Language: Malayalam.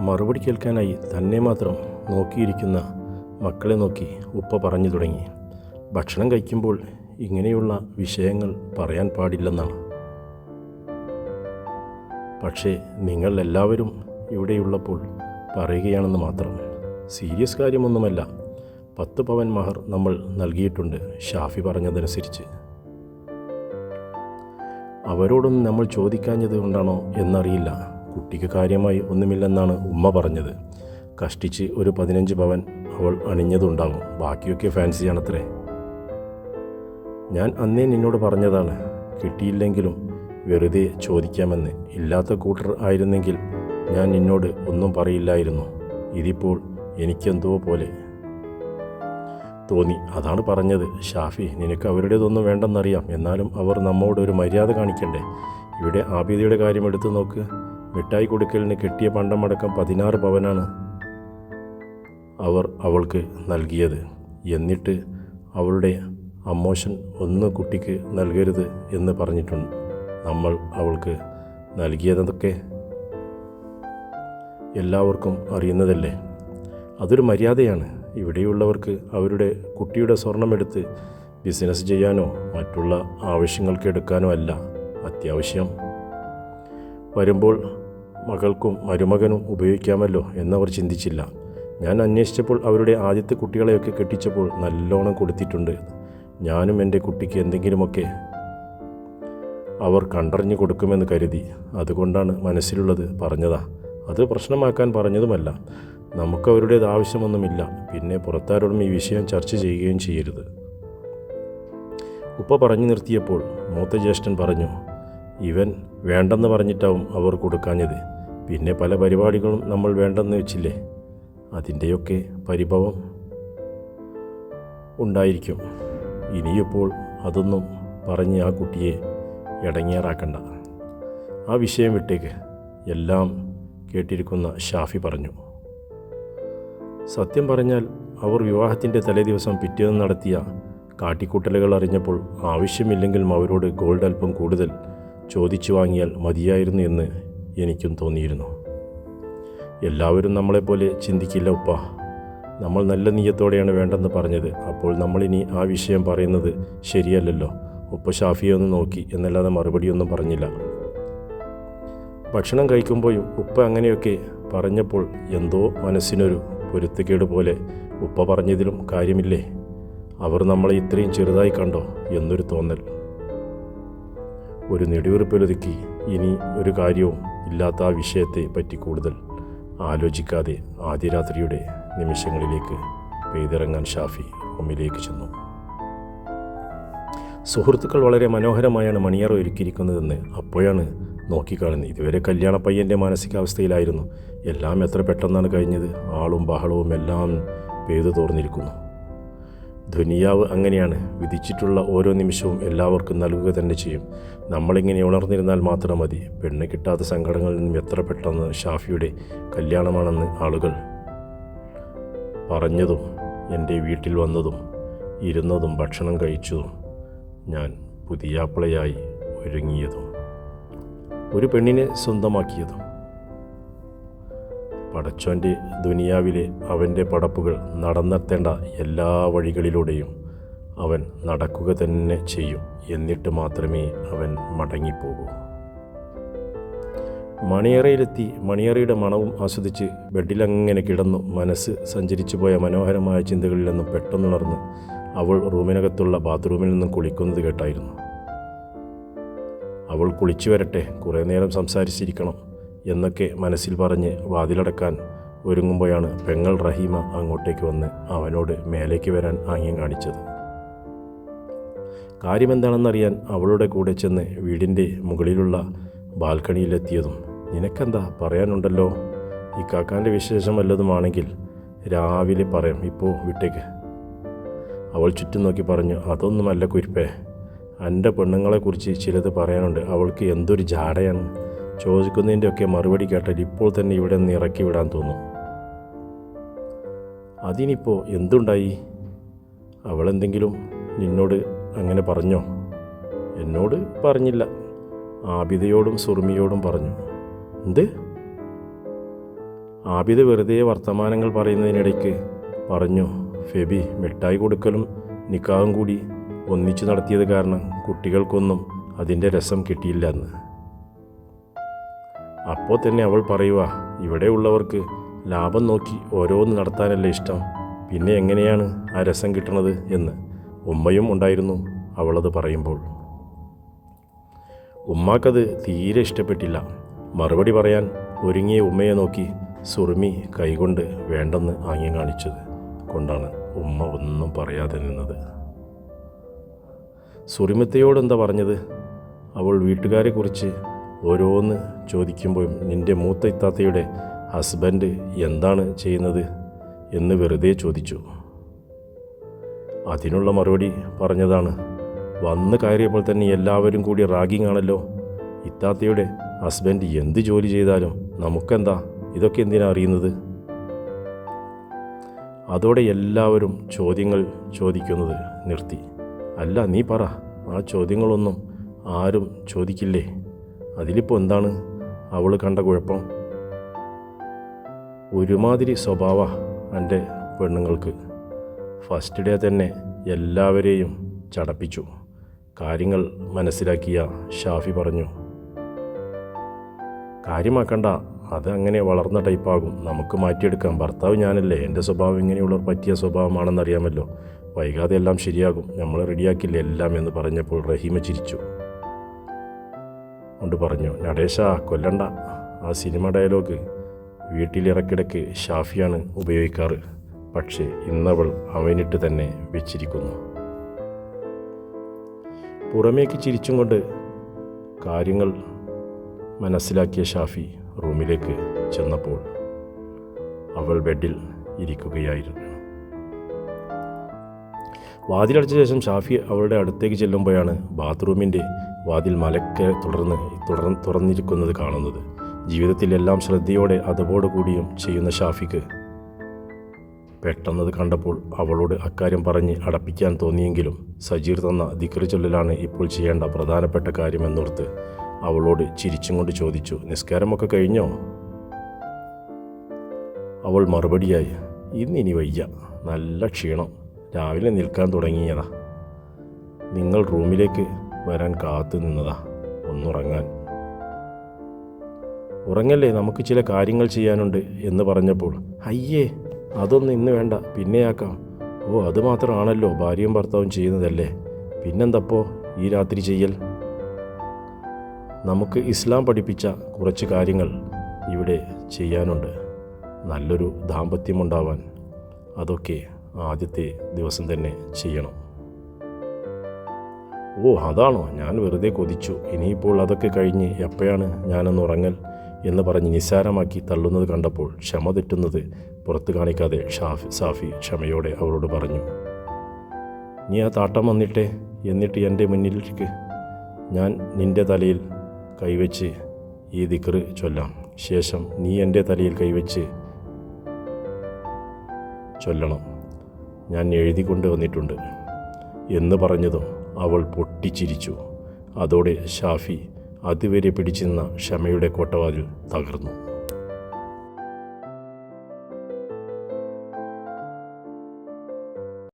മറുപടി കേൾക്കാനായി തന്നെ മാത്രം നോക്കിയിരിക്കുന്ന മക്കളെ നോക്കി ഉപ്പ പറഞ്ഞു തുടങ്ങി. ഭക്ഷണം കഴിക്കുമ്പോൾ ഇങ്ങനെയുള്ള വിഷയങ്ങൾ പറയാൻ പാടില്ലെന്നാണ്. പക്ഷേ നിങ്ങൾ എല്ലാവരും ഇവിടെയുള്ളപ്പോൾ പറയുകയാണെന്ന് മാത്രം. സീരിയസ് കാര്യമൊന്നുമല്ല. പത്ത് പവൻ മഹർ നമ്മൾ നൽകിയിട്ടുണ്ട് ഷാഫി പറഞ്ഞതനുസരിച്ച്. അവരോടൊന്നും നമ്മൾ ചോദിക്കാഞ്ഞത് കൊണ്ടാണോ എന്നറിയില്ല. കുട്ടിക്ക് കാര്യമായി ഒന്നുമില്ലെന്നാണ് ഉമ്മ പറഞ്ഞത്. കഷ്ടിച്ച് ഒരു പതിനഞ്ച് പവൻ അവൾ അണിഞ്ഞതുണ്ടാകും. ബാക്കിയൊക്കെ ഫാൻസിയാണത്രേ. ഞാൻ അന്നേ നിന്നോട് പറഞ്ഞതാണ് കിട്ടിയില്ലെങ്കിലും വെറുതെ ചോദിക്കാമെന്ന്. ഇല്ലാത്ത കൂട്ടർ ആയിരുന്നെങ്കിൽ ഞാൻ നിന്നോട് ഒന്നും പറയില്ലായിരുന്നു. ഇതിപ്പോൾ എനിക്കെന്തോ പോലെ തോന്നി. അതാണ് പറഞ്ഞത്. ഷാഫി നിനക്ക് അവരുടേതൊന്നും വേണ്ടെന്നറിയാം. എന്നാലും അവർ നമ്മോട് ഒരു മര്യാദ കാണിക്കണ്ടേ? ഇവിടെ ആബിദയുടെ കാര്യം എടുത്തു നോക്ക്. മിഠായി കൊടുക്കലിന് കെട്ടിയ പണ്ടമടക്കം പതിനാറ് പവനാണ് അവർ അവൾക്ക് നൽകിയത്. എന്നിട്ട് അവളുടെ അമ്മോഷൻ ഒന്ന് കുട്ടിക്ക് നൽകരുത് എന്ന് പറഞ്ഞിട്ടുണ്ട്. നമ്മൾ അവൾക്ക് നൽകിയതൊക്കെ എല്ലാവർക്കും അറിയുന്നതല്ലേ? അതൊരു മര്യാദയാണ്. ഇവിടെയുള്ളവർക്ക് അവരുടെ കുട്ടിയുടെ സ്വർണമെടുത്ത് ബിസിനസ് ചെയ്യാനോ മറ്റുള്ള ആവശ്യങ്ങൾക്ക് എടുക്കാനോ അല്ല. അത്യാവശ്യം. വരുമ്പോൾ മകൾക്കും മരുമകനും ഉപയോഗിക്കാമല്ലോ എന്നവർ ചിന്തിച്ചില്ല. ഞാൻ അന്വേഷിച്ചപ്പോൾ അവരുടെ ആദ്യത്തെ കുട്ടികളെയൊക്കെ കെട്ടിച്ചപ്പോൾ നല്ലോണം കൊടുത്തിട്ടുണ്ട്. ഞാനും എന്റെ കുട്ടിക്ക് എന്തെങ്കിലുമൊക്കെ അവർ കണ്ടറിഞ്ഞു കൊടുക്കുമെന്ന് കരുതി. അതുകൊണ്ടാണ് മനസ്സിലുള്ളത് പറഞ്ഞതാ. അത് പ്രശ്നമാക്കാൻ പറഞ്ഞതുമല്ല. നമുക്ക് അവരുടേത് ആവശ്യമൊന്നുമില്ല. പിന്നെ പുറത്താരോടും ഈ വിഷയം ചർച്ച ചെയ്യുകയും ചെയ്യരുത്. ഉപ്പ പറഞ്ഞു നിർത്തിയപ്പോൾ മൂത്ത ജ്യേഷ്ഠൻ പറഞ്ഞു ഇവൻ വേണ്ടെന്ന് പറഞ്ഞിട്ടാവും അവർ കൊടുക്കാഞ്ഞത്. പിന്നെ പല പരിപാടികളും നമ്മൾ വേണ്ടെന്ന് വെച്ചില്ലേ? അതിന്റെയൊക്കെ പരിഭവം ഉണ്ടായിരിക്കും. ഇനിയിപ്പോൾ അതൊന്നും പറഞ്ഞ് ആ കുട്ടിയെ ഇടങ്ങേറാക്കണ്ട. ആ വിഷയം വിട്ടേക്ക് എല്ലാം കേട്ടിരിക്കുന്ന ഷാഫി പറഞ്ഞു. സത്യം പറഞ്ഞാൽ അവർ വിവാഹത്തിന്റെ തലേദിവസം പിറ്റേന്ന് നടത്തിയ കാട്ടിക്കൂട്ടലുകൾ അറിഞ്ഞപ്പോൾ ആവശ്യമില്ലെങ്കിലും അവരോട് ഗോൾഡ് അല്പം കൂടുതൽ ചോദിച്ചു വാങ്ങിയാൽ മതിയായിരുന്നു എന്ന് എനിക്കും തോന്നിയിരുന്നു. എല്ലാവരും നമ്മളെപ്പോലെ ചിന്തിക്കില്ല ഉപ്പ. നമ്മൾ നല്ല നീയത്തോടെയാണ് വേണ്ടെന്ന് പറഞ്ഞത്. അപ്പോൾ നമ്മളിനി ആ വിഷയം പറയുന്നത് ശരിയല്ലല്ലോ. ഉപ്പ ഷാഫിയെ ഒന്ന് നോക്കി എന്നല്ലാതെ മറുപടിയൊന്നും പറഞ്ഞില്ല. ഭക്ഷണം കഴിക്കുമ്പോഴും ഉപ്പ അങ്ങനെയൊക്കെ പറഞ്ഞപ്പോൾ എന്തോ മനസ്സിനൊരു പൊരുത്തക്കേട് പോലെ ഉപ്പ പറഞ്ഞതിലും കാര്യമില്ലേ? അവർ നമ്മളെ ഇത്രയും ചെറുതായി കണ്ടോ എന്നൊരു തോന്നൽ. ഒരു നെടിവെറുപ്പിലൊതുക്കി ഇനി ഒരു കാര്യവും ഇല്ലാത്ത ആ വിഷയത്തെ പറ്റി കൂടുതൽ ആലോചിക്കാതെ ആദ്യ രാത്രിയുടെ നിമിഷങ്ങളിലേക്ക് പെയ്തിറങ്ങാൻ ഷാഫി ഒമ്മിലേക്ക് ചെന്നു. സുഹൃത്തുക്കൾ വളരെ മനോഹരമായാണ് മണിയറ ഒരുക്കിയിരിക്കുന്നതെന്ന് അപ്പോഴാണ് നോക്കിക്കാണുന്നത്. ഇതുവരെ കല്യാണ പയ്യന്റെ മാനസികാവസ്ഥയിലായിരുന്നു. എല്ലാം എത്ര പെട്ടെന്നാണ് കഴിഞ്ഞത്. ആളും ബഹളവും എല്ലാം പെയ്തു തോർന്നിരിക്കുന്നു. ദുനിയാവ് അങ്ങനെയാണ്. വിധിച്ചിട്ടുള്ള ഓരോ നിമിഷവും എല്ലാവർക്കും നൽകുക തന്നെ ചെയ്യും. നമ്മളിങ്ങനെ ഉണർന്നിരുന്നാൽ മാത്രം മതി. പെണ്ണ് കിട്ടാത്ത സങ്കടങ്ങളിൽ നിന്നും എത്ര പെട്ടെന്ന് ഷാഫിയുടെ കല്യാണമാണെന്ന് ആളുകൾ പറഞ്ഞതും എന്റെ വീട്ടിൽ വന്നതും ഇരുന്നതും ഭക്ഷണം കഴിച്ചതും ഞാൻ പുതിയാപ്പിളയായി ഒരുങ്ങിയതും ഒരു പെണ്ണിനെ സ്വന്തമാക്കിയതും. പടച്ചോന്റെ ദുനിയാവിലെ അവന്റെ പടപ്പുകൾ നടന്നെത്തേണ്ട എല്ലാ വഴികളിലൂടെയും അവൻ നടക്കുക തന്നെ ചെയ്യും. എന്നിട്ട് മാത്രമേ അവൻ മടങ്ങിപ്പോകൂ. മണിയറയിലെത്തി മണിയറയുടെ മണവും ആസ്വദിച്ച് ബെഡിലങ്ങനെ കിടന്നു മനസ്സ് സഞ്ചരിച്ചു പോയ മനോഹരമായ ചിന്തകളിൽ നിന്നും പെട്ടെന്നുണർന്ന് അവൾ റൂമിനകത്തുള്ള ബാത്റൂമിൽ നിന്നും കുളിക്കുന്നത് കേട്ടായിരുന്നു. അവൾ കുളിച്ചു വരട്ടെ കുറേ നേരം സംസാരിച്ചിരിക്കണം. എന്നൊക്കെ മനസ്സിൽ പറഞ്ഞ് വാതിലടക്കാൻ ഒരുങ്ങുമ്പോഴാണ് പെങ്ങൾ റഹീമ അങ്ങോട്ടേക്ക് വന്ന് അവനോട് മേലേക്ക് വരാൻ ആംഗ്യം കാണിച്ചത്. കാര്യമെന്താണെന്നറിയാൻ അവളുടെ കൂടെ ചെന്ന് വീടിന്റെ മുകളിലുള്ള ബാൽക്കണിയിലെത്തിയതും നിനക്കെന്താ പറയാനുണ്ടല്ലോ? ഈ കാക്കാന്റെ വിശേഷം വല്ലതുമാണെങ്കിൽ രാവിലെ പറയാം. ഇപ്പോൾ വിട്ടേക്ക്. അവൾ ചുറ്റും നോക്കി പറഞ്ഞു അതൊന്നുമല്ല കുരിപ്പേ. എന്റെ പെണ്ണുങ്ങളെക്കുറിച്ച് ചിലത് പറയാനുണ്ട്. അവൾക്ക് എന്തൊരു ജാടയാണ്. ചോദിക്കുന്നതിന്റെയൊക്കെ മറുപടി കേട്ടാൽ ഇപ്പോൾ തന്നെ ഇവിടെ നിന്ന് ഇറക്കി വിടാൻ തോന്നും. അതിനിപ്പോൾ എന്തുണ്ടായി? അവളെന്തെങ്കിലും നിന്നോട് അങ്ങനെ പറഞ്ഞോ? എന്നോട് പറഞ്ഞില്ല. ആബിദയോടും സുറുമിയോടും പറഞ്ഞു. എന്ത്? ആബിദ വെറുതെ വർത്തമാനങ്ങൾ പറയുന്നതിനിടയ്ക്ക് പറഞ്ഞു ഫെബി മിഠായി കൊടുക്കലും നിക്കാവും കൂടി ഒന്നിച്ചു നടത്തിയത് കാരണം കുട്ടികൾക്കൊന്നും അതിന്റെ രസം കിട്ടിയില്ല എന്ന്. അപ്പോൾ തന്നെ അവൾ പറയുക ഇവിടെയുള്ളവർക്ക് ലാഭം നോക്കി ഓരോന്ന് നടത്താനല്ലേ ഇഷ്ടം. പിന്നെ എങ്ങനെയാണ് ആ രസം കിട്ടണത് എന്ന്? ഉമ്മയും ഉണ്ടായിരുന്നു അവളത് പറയുമ്പോൾ. ഉമ്മാക്കത് തീരെ ഇഷ്ടപ്പെട്ടില്ല. മറുപടി പറയാൻ ഒരുങ്ങിയ ഉമ്മയെ നോക്കി സുറുമി കൈകൊണ്ട് വേണ്ടെന്ന് ആംഗ്യം കാണിച്ചത് കൊണ്ടാണ് ഉമ്മ ഒന്നും പറയാതെ നിന്നത്. സുറിമത്തയോട് എന്താ പറഞ്ഞത്? അവൾ വീട്ടുകാരെക്കുറിച്ച് ഓരോന്ന് ചോദിക്കുമ്പോഴും നിന്റെ മൂത്ത ഇത്താത്തയുടെ ഹസ്ബൻഡ് എന്താണ് ചെയ്യുന്നത് എന്ന് വെറുതെ ചോദിച്ചു. അതിനുള്ള മറുപടി പറഞ്ഞതാണ് വന്ന് കയറിയപ്പോൾ തന്നെ എല്ലാവരും കൂടി റാഗിങ് ആണല്ലോ. ഇത്താത്തയുടെ ഹസ്ബൻഡ് എന്ത് ജോലി ചെയ്താലും നമുക്കെന്താ? ഇതൊക്കെ എന്തിനാ അറിയുന്നത്? അതോടെ എല്ലാവരും ചോദ്യങ്ങൾ ചോദിക്കുന്നത് നിർത്തി. അല്ല നീ പറ. ആ ചോദ്യങ്ങളൊന്നും ആരും ചോദിക്കില്ലേ? അതിലിപ്പോൾ എന്താണ്? അവൾ കണ്ട കുഴപ്പം? ഒരുമാതിരി സ്വഭാവ എന്റെ പെണ്ണുങ്ങൾക്ക്. ഫസ്റ്റ് ഡേ തന്നെ എല്ലാവരെയും ചടപ്പിച്ചു. കാര്യങ്ങൾ മനസ്സിലാക്കിയ ഷാഫി പറഞ്ഞു. കാര്യമാക്കണ്ട അത് അങ്ങനെ വളർന്ന ടൈപ്പാകും. നമുക്ക് മാറ്റിയെടുക്കാം. ഭർത്താവ് ഞാനല്ലേ? എന്റെ സ്വഭാവം ഇങ്ങനെയുള്ള പറ്റിയ സ്വഭാവമാണെന്നറിയാമല്ലോ. വൈകാതെ എല്ലാം ശരിയാകും. നമ്മൾ റെഡിയാക്കില്ല എല്ലാം എന്ന് പറഞ്ഞപ്പോൾ റഹീമ ചിരിച്ചു. കൊണ്ട് പറഞ്ഞു നടേശ കൊല്ലണ്ട. ആ സിനിമ ഡയലോഗ് വീട്ടിലിറക്കിടയ്ക്ക് ഷാഫിയാണ് ഉപയോഗിക്കാറ്. പക്ഷേ ഇന്നവൾ അവനിട്ട് തന്നെ വെച്ചിരിക്കുന്നു. പുറമേക്ക് ചിരിച്ചും കൊണ്ട് കാര്യങ്ങൾ മനസ്സിലാക്കിയ ഷാഫി റൂമിലേക്ക് ചെന്നപ്പോൾ അവൾ ബെഡിൽ ഇരിക്കുകയായിരുന്നു. വാതിലടച്ച ശേഷം ഷാഫി അവളുടെ അടുത്തേക്ക് ചെല്ലുമ്പോഴാണ് ബാത്റൂമിന്റെ വാതിൽ മലക്കെ തുടർന്ന് തുടർ തുറന്നിരിക്കുന്നത് കാണുന്നത്. ജീവിതത്തിലെല്ലാം ശ്രദ്ധയോടെ അതോടുകൂടിയും ചെയ്യുന്ന ഷാഫിക്ക് പെട്ടെന്നത് കണ്ടപ്പോൾ അവളോട് അക്കാര്യം പറഞ്ഞ് അടപ്പിക്കാൻ തോന്നിയെങ്കിലും സജീർ തന്ന ദിക്കറി ചൊല്ലലാണ് ഇപ്പോൾ ചെയ്യേണ്ട പ്രധാനപ്പെട്ട കാര്യമെന്നോർത്ത് അവളോട് ചിരിച്ചും കൊണ്ട് ചോദിച്ചു നിസ്കാരമൊക്കെ കഴിഞ്ഞോ? അവൾ മറുപടിയായി ഇന്നിനി വയ്യ നല്ല ക്ഷീണം. രാവിലെ നിൽക്കാൻ തുടങ്ങിയതാ. നിങ്ങൾ റൂമിലേക്ക് വരാൻ കാത്തു നിന്നതാ ഒന്നുറങ്ങാൻ. ഉറങ്ങല്ലേ നമുക്ക് ചില കാര്യങ്ങൾ ചെയ്യാനുണ്ട് എന്ന് പറഞ്ഞപ്പോൾ അയ്യേ അതൊന്നും ഇന്ന് വേണ്ട പിന്നെയാക്കാം ഓ അത് മാത്രമാണല്ലോ ഭാര്യയും ഭർത്താവും ചെയ്യുന്നതല്ലേ. പിന്നെന്തപ്പോ ഈ രാത്രി ചെയ്യൽ? നമുക്ക് ഇസ്ലാം പഠിപ്പിച്ച കുറച്ച് കാര്യങ്ങൾ ഇവിടെ ചെയ്യാനുണ്ട്. നല്ലൊരു ദാമ്പത്യമുണ്ടാവാൻ അതൊക്കെ ആദ്യത്തെ ദിവസം തന്നെ ചെയ്യണം. ഓ അതാണോ. ഞാൻ വെറുതെ കൊതിച്ചു. ഇനിയിപ്പോൾ അതൊക്കെ കഴിഞ്ഞ് എപ്പോഴാണ് ഞാനൊന്ന് ഉറങ്ങൽ എന്ന് പറഞ്ഞ് നിസ്സാരമാക്കി തള്ളുന്നത് കണ്ടപ്പോൾ ക്ഷമ തെറ്റുന്നത് പുറത്തു കാണിക്കാതെ ഷാഫി സാഫി ക്ഷമയോടെ അവളോട് പറഞ്ഞു. നീ ആ താട്ടം വന്നിട്ടേ. എന്നിട്ട് എന്റെ മുന്നിലേക്ക് ഞാൻ നിന്റെ തലയിൽ കൈവച്ച് ഈ ദിക്റ് ചൊല്ലാം. ശേഷം നീ എന്റെ തലയിൽ കൈവച്ച് ചൊല്ലണം. ഞാൻ എഴുതിക്കൊണ്ട് വന്നിട്ടുണ്ട്. എന്ന് പറഞ്ഞതും അവൾ പൊട്ടിച്ചിരിച്ചു. അതോടെ ഷാഫി അതുവരെ പിടിച്ചിരുന്ന ക്ഷമയുടെ കോട്ടവാതിൽ തകർന്നു.